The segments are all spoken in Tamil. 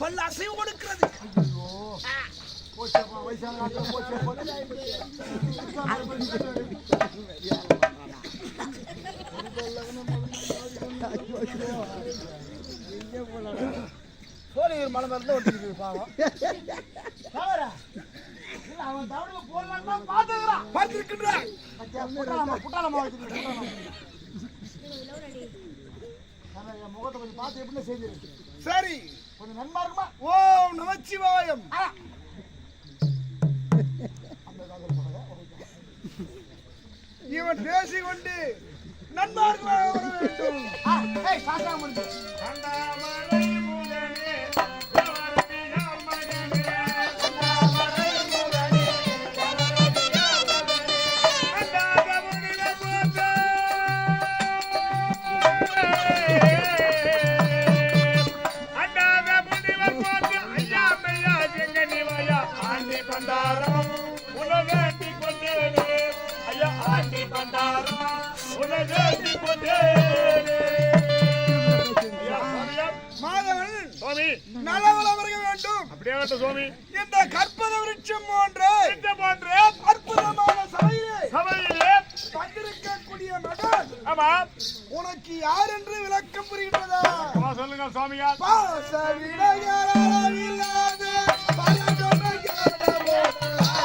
பல்ல அசைவு கொடுக்கிறது சோழியூர் மலை மேல இருந்து பாவம் அவன் தவறுல போடலான்னு பார்த்துக்கிறான். பார்த்திருக்கின்றான். மச்சா, புட்டாளம்மா, என் முகத்தை கொஞ்சம் பார்த்து எப்படின்னு செஞ்சிருக்கு சரி. கொஞ்சம் நன்மா இருக்குமா ஓம் நமச்சிவாயம்? இவன் பேசிக்கொண்டு நன்மார்கள் வேண்டும். சாஸ்திரம் முடிஞ்சு. மாதவன் சுவாமி. நலவளம் வருக வேண்டும். அப்படியே சுவாமி? இந்த கற்பக விருட்சம் போன்ற இந்த போன்ற? அற்புதமான சபையிலே சபையிலே? வந்திருக்கக்கூடிய மகன். ஆமா. உனக்கு யார் என்று விளக்கம் புரிகிறதா ஆமா, சொல்லுங்க சுவாமியார் பாச விடையறில்லாத பரதமையானவோ. பாச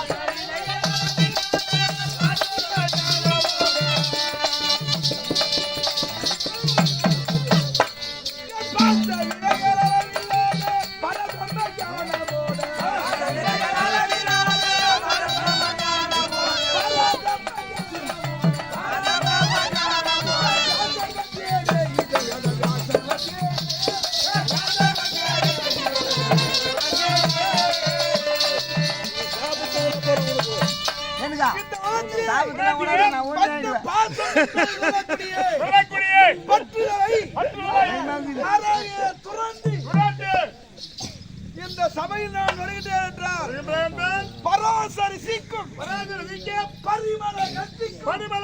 சபையில் நான் வருகிறேன் வருகின்றேன். பராசரி சீக்கும் பராசரிக்க பரிமள கத்திக்கும். பரிமள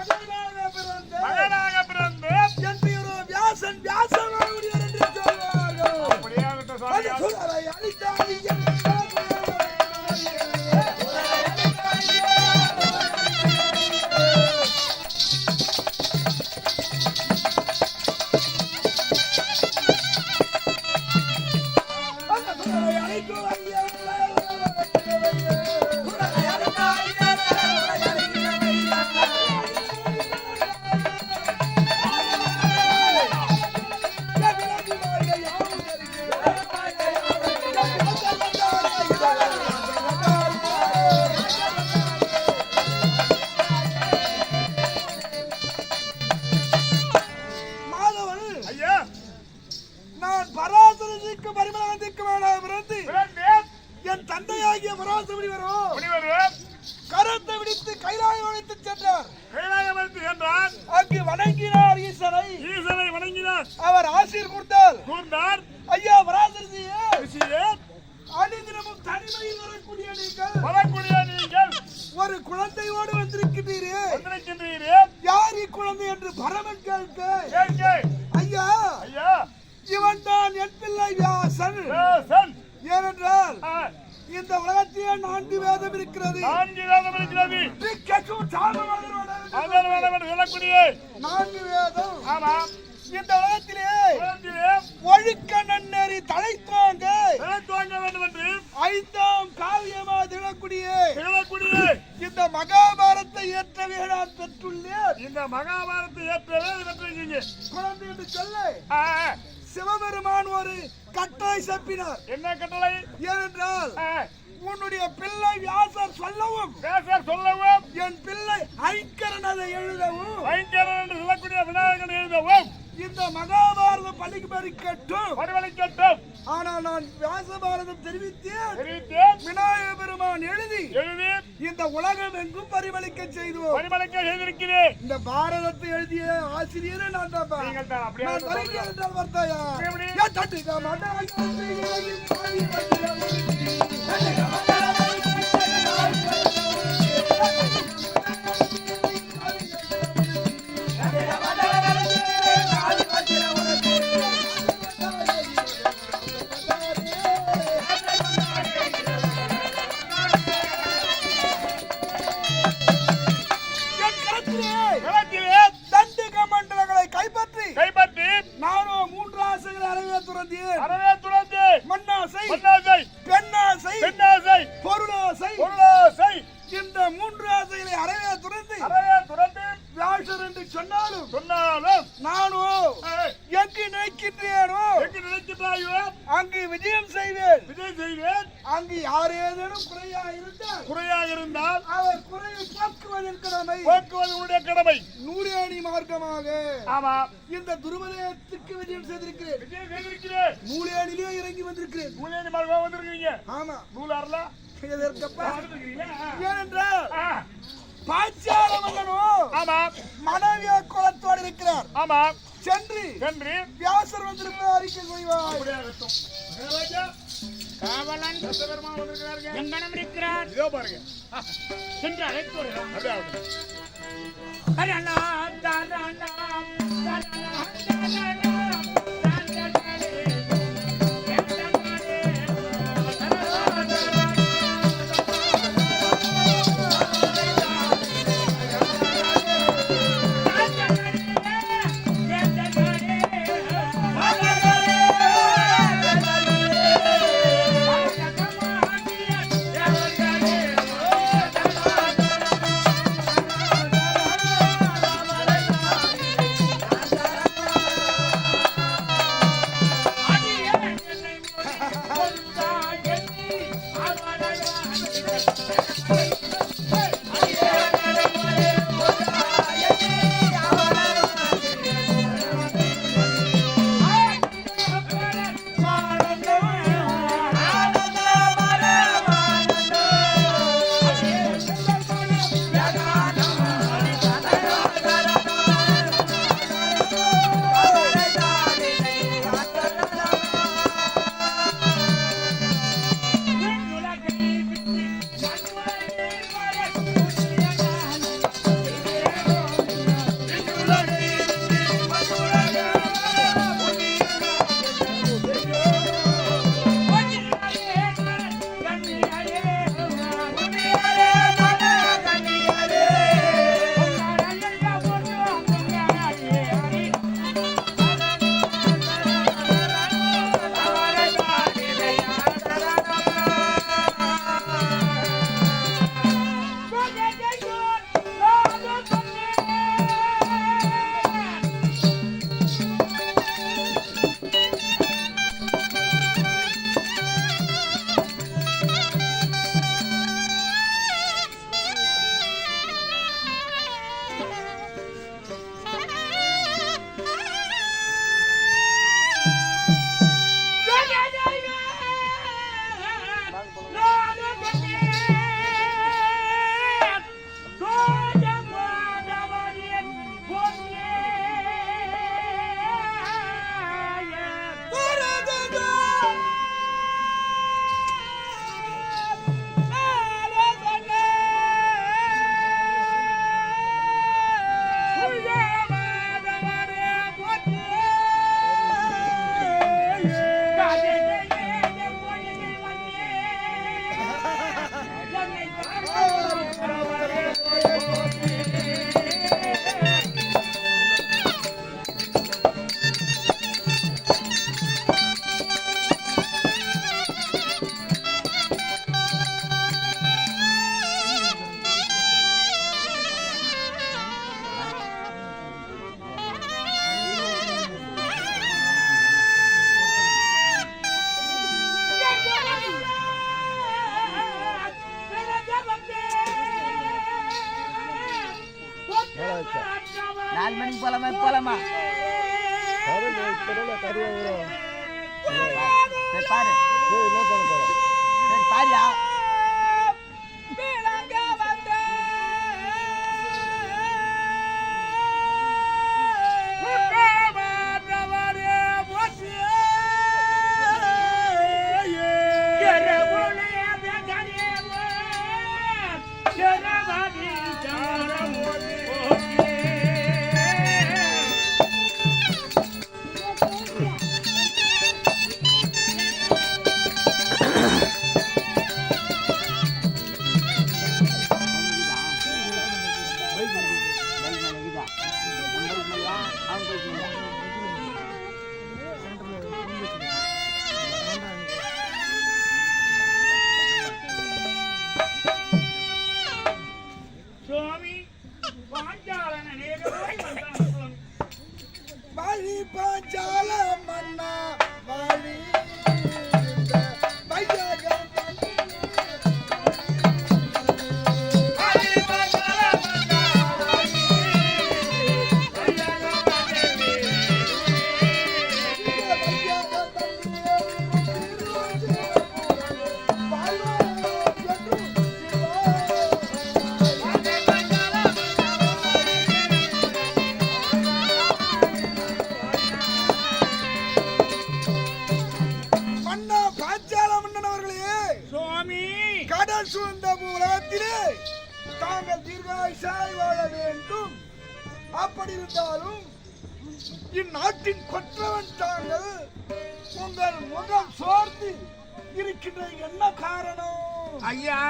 மகனாக பிறந்த மகனாக பிறந்து என் பெயரோ வியாசன் Michael Ayala! அங்கு வணங்கினார் ஈசனை. ஈசனை வணங்கினார். அவர் ஆசீர் கொடுத்தார் கூர்ந்தார். ஐயா ரிஷியே அனுதினமும் தனிமையில் வரக்கூடிய நீங்கள். வரக்கூடிய நீங்கள். ஒரு குழந்தையோடு வந்திருக்கிறீரே வந்திருக்கின்றீரே. யார் இக்குழந்தை என்று பரமன் கேட்க? ஐயா ஐயா. இவன் தான் என் பிள்ளை வியாசன். ஏனென்றால் இந்த உலகத்திலே நான்கு வேதம் இருக்கிறது. நான்கு வேதம் இருக்கிறது. அதர் வேதம் சொல்லக்கூடிய நான்கு வேதம் ஆமா. இந்த உலகத்திலே ஒழுக்க நன்னறி தலைத்தோங்க துவங்க வேண்டும் என்று ஐந்தாம் காவியமா திகழக்கூடிய. திகழக்கூடிய. இந்த மகாபாரத்தை ஏற்றவே நான் பெற்றுள்ளேன். இந்த மகாபாரத்தை ஏற்றவே பெற்றிருக்கீங்க குழந்தை என்று சொல்ல சிவபெருமான் ஒரு கட்டளை செப்பினார். என்ன கட்டளை? ஏனென்றால் உன்னுடைய பிள்ளை வியாசர் சொல்லவும் பேச சொல்லவும் என் பிள்ளை ஐக்கரன் அதை எழுதவும் பயங்கரன் என்று சொல்லக்கூடிய விநாயகன் எழுதவும் இந்த மகாபாரதம் பள்ளிக்கு படிக்கட்டும் வரவழைக்கட்டும் ஆனால் நான் வியாசபாரதம் தெரிவித்தேன். தெரிவித்தேன். விநாயக பெருமான் எழுதி எழுதி இந்த உலகம் எங்கும் பரிமளிக்க செய்தோம் பரிமளிக்க செய்திருக்கிறேன் இந்த பாரதத்தை எழுதிய ஆசிரியரே நான் தான் நீங்கள் தான் அப்படியே நான் வருகிறேன் என்றால் வர்த்தாயா? ஏன் மாட்டாய் Thank you. கடமை. போக்குவது உன்னுடைய கடமை மார்க்கமாக ஆமா. இந்த துருவலயத்துக்கு விஜயம் செய்திருக்கிறேன். விஜய் செய்திருக்கிறேன். நூலேணிலே இறங்கி வந்திருக்கிறேன். நூலேணி மார்க்கம் வந்திருக்கீங்க ஆமா. எதற்கப்பா வந்திருக்கீங்களா ஏனென்றால் ஆ, பாய்ச்சால மன்னனோ ஆமா. மனைவிய குலத்தோடு இருக்கிறார். ஆமா. சென்று சென்று வியாசர் வந்திருப்ப அறிக்கை செய்வார். காவலன் சத்தகரமா வந்திருக்கிறாருங்க. எங்கனம் இருக்கிறார் இதோ பாருங்க சென்று அழைத்து வருகிறார். சரி அவங்க உங்கள் முகம் சோர்ந்து இருக்கின்ற என்ன காரணம்? ஐயா!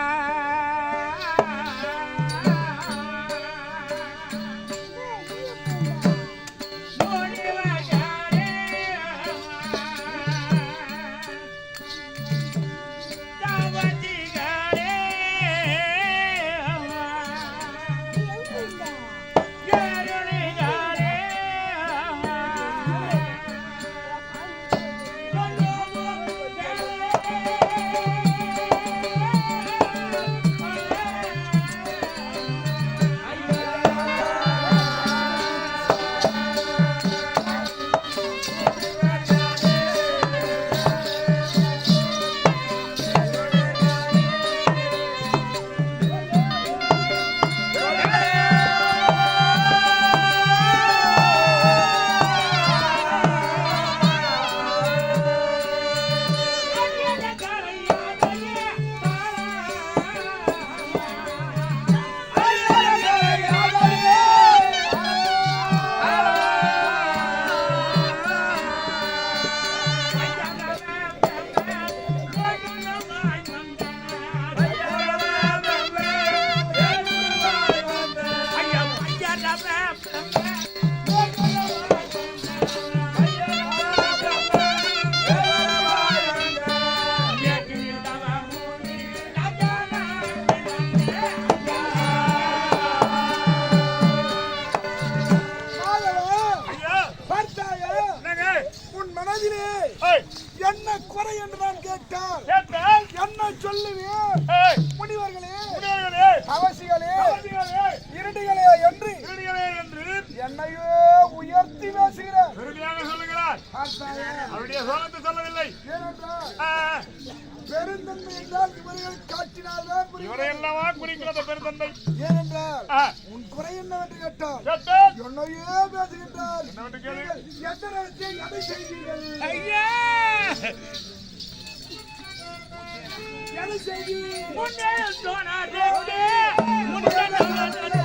முன்னே சொன்னாரே முன்னே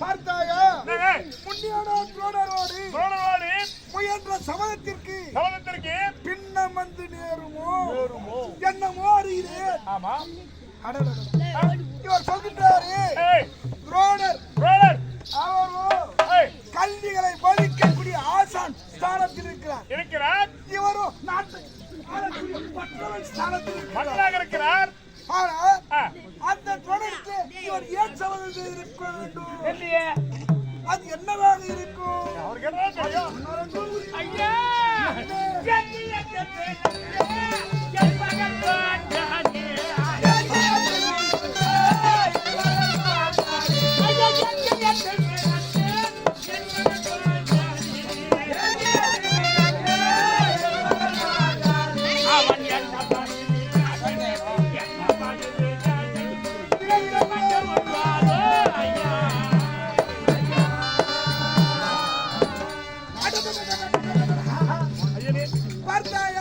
பார்த்தாயா? முன்னியாடோ துரோணரோடு துரோணரோடு முயன்ற சமதத்திற்கு சமதத்திற்கு பின்னம் வந்து நேருமோ? நேருமோ? என்னமோ அறிகிறேன் ஆமா. இவர் சொல்கின்றாரு துரோணர் துரோணர் அவரோ கல்விகளை போதிக்கக்கூடிய ஆசான் ஸ்தானத்தில் இருக்கிறார் இருக்கிறார் இவரோ நாட்டு ஸ்தானத்தில் இருக்கிறார் ஆனா அந்த துரோணருக்கு அவர் ஏன் சவரந்து இருக்க வேண்டும். அது என்னவாக இருக்கும்? அவர் கேட்டா ஐயா! ಮಾಡ್ತಾ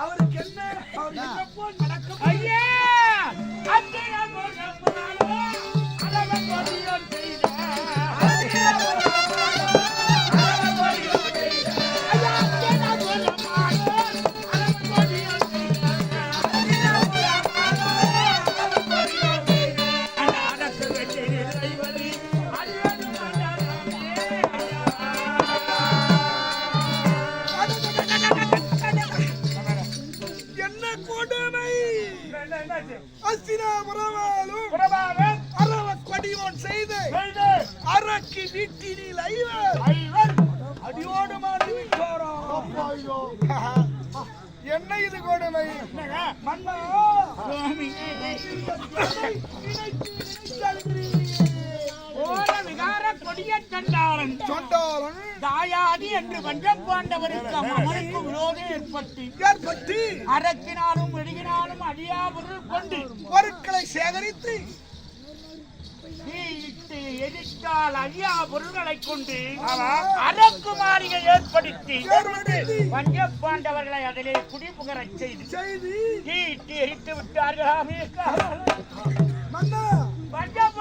அவருக்கு என்ன? நடக்கும் அறவக்கடியோன் செய்து அரக்கி வீட்டினில் ஐவர் அடியோடு மாறி விட்டோரோ இது கொடுமை. ஓர விகார கொடிய சண்டாளன் சொண்டாளன் தாயாதி என்று வஞ்சம் பாண்டவருக்கு அம்மனுக்கு விரோதம் ஏற்பட்டு ஏற்பட்டு அரக்கினாலும் வெடிகினாலும் அழியா பொருள் கொண்டு பொருட்களை சேகரித்து எரித்தால் அழியா பொருள்களை கொண்டு அரக்கு மாளிகை ஏற்படுத்தி வஞ்ச பாண்டவர்களை அதிலே குடிபுகரச் செய்து தீயிட்டு எரித்து விட்டார்களாமே பாண்டவர்கள்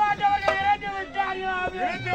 இறந்து